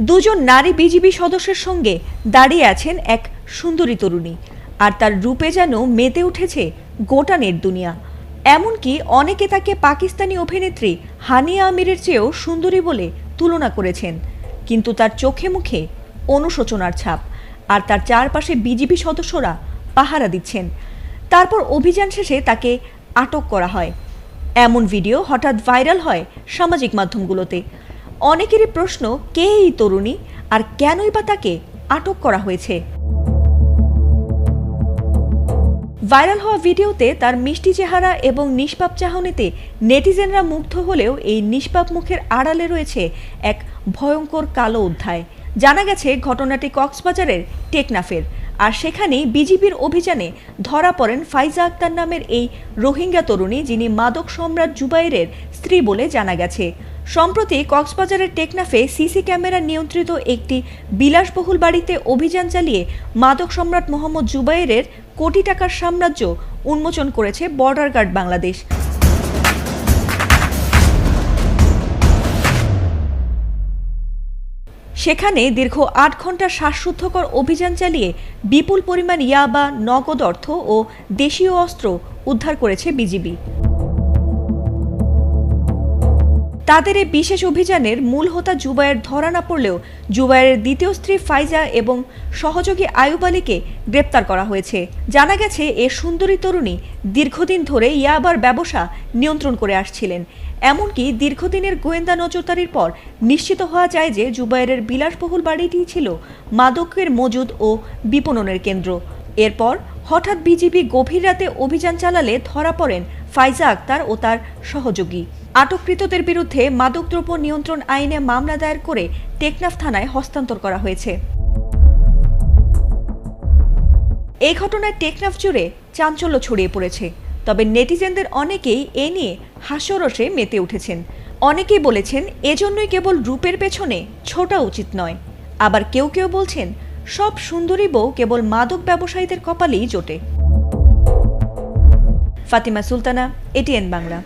দুজন নারী বিজিবি সদস্যের সঙ্গে দাঁড়িয়ে আছেন এক সুন্দরী তরুণী। আর তার রূপে যেন মেতে উঠেছে গোটা নেট দুনিয়া। এমনকি অনেকে তাকে পাকিস্তানি অভিনেত্রী হানিয়া আমিরের চেয়েও সুন্দরী বলে তুলনা করেছেন। কিন্তু তার চোখে মুখে অনুশোচনার ছাপ। আর তার চারপাশে বিজিবি সদস্যরা পাহারা দিচ্ছেন। তারপর অভিযান শেষে তাকে আটক করা হয়। এমন ভিডিও হঠাৎ ভাইরাল হয় সামাজিক মাধ্যমগুলোতে। অনেকেরই প্রশ্ন, কে এই তরুণী আর কেনই বা তাকে আটক করা হয়েছে? ভাইরাল হওয়া ভিডিওতে তার মিষ্টি চেহারা এবং নিষ্পাপ চাহনিতে নেটিজেনরা মুগ্ধ হলেও এই নিষ্পাপ মুখের আড়ালে রয়েছে এক ভয়ঙ্কর কালো অধ্যায়। জানা গেছে, ঘটনাটি কক্সবাজারের টেকনাফের। আর সেখানেই বিজিবির অভিযানে ধরা পড়েন ফাইজা আক্তার নামের এই রোহিঙ্গা তরুণী, যিনি মাদক সম্রাট জুবাইরের স্ত্রী বলে জানা গেছে। সম্প্রতি কক্সবাজারের টেকনাফে সিসি ক্যামেরা নিয়ন্ত্রিত একটি বিলাসবহুল বাড়িতে অভিযান চালিয়ে মাদক সম্রাট মোহাম্মদ জুবাইরের কোটি টাকার সাম্রাজ্য উন্মোচন করেছে বর্ডার গার্ড বাংলাদেশ। সেখানে দীর্ঘ আট ঘণ্টা শ্বাসরুদ্ধকর অভিযান চালিয়ে বিপুল পরিমাণ ইয়াবা, নগদ অর্থ ও দেশীয় অস্ত্র উদ্ধার করেছে বিজিবি। তাদের এই বিশেষ অভিযানের মূল হোতা জুবায়ের ধরা না পড়লেও জুবায়ের দ্বিতীয় স্ত্রী ফাইজা এবং সহযোগী আয়ুব আলীকে গ্রেপ্তার করা হয়েছে। জানা গেছে, এ সুন্দরী তরুণী দীর্ঘদিন ধরে ইয়াবার ব্যবসা নিয়ন্ত্রণ করে আসছিলেন। এমনকি দীর্ঘদিনের গোয়েন্দা নজরদারির পর নিশ্চিত হওয়া যায় যে জুবায়ের বিলাসবহুল বাড়িটি ছিল মাদকের মজুদ ও বিপণনের কেন্দ্র। এরপর হঠাৎ বিজিবি গভীর রাতে অভিযান চালালে ধরা পড়েন ফাইজা আক্তার ও তার সহযোগী। আটককৃতদের বিরুদ্ধে মাদকদ্রব্য নিয়ন্ত্রণ আইনে মামলা দায়ের করে টেকনাফ থানায় হস্তান্তর করা হয়েছে। এই ঘটনায় টেকনাফ জুড়ে চাঞ্চল্য ছড়িয়ে পড়েছে। তবে নেটিজেনদের অনেকেই এ নিয়ে হাস্যরসে মেতে উঠেছেন। অনেকেই বলেছেন, এজন্যই কেবল রূপের পেছনে ছোটা উচিত নয়। আবার কেউ কেউ বলছেন, সব সুন্দরী বউ কেবল মাদক ব্যবসায়ীদের কপালেই জোটে। ফাতিমা সুলতানা এটিএন বাংলা।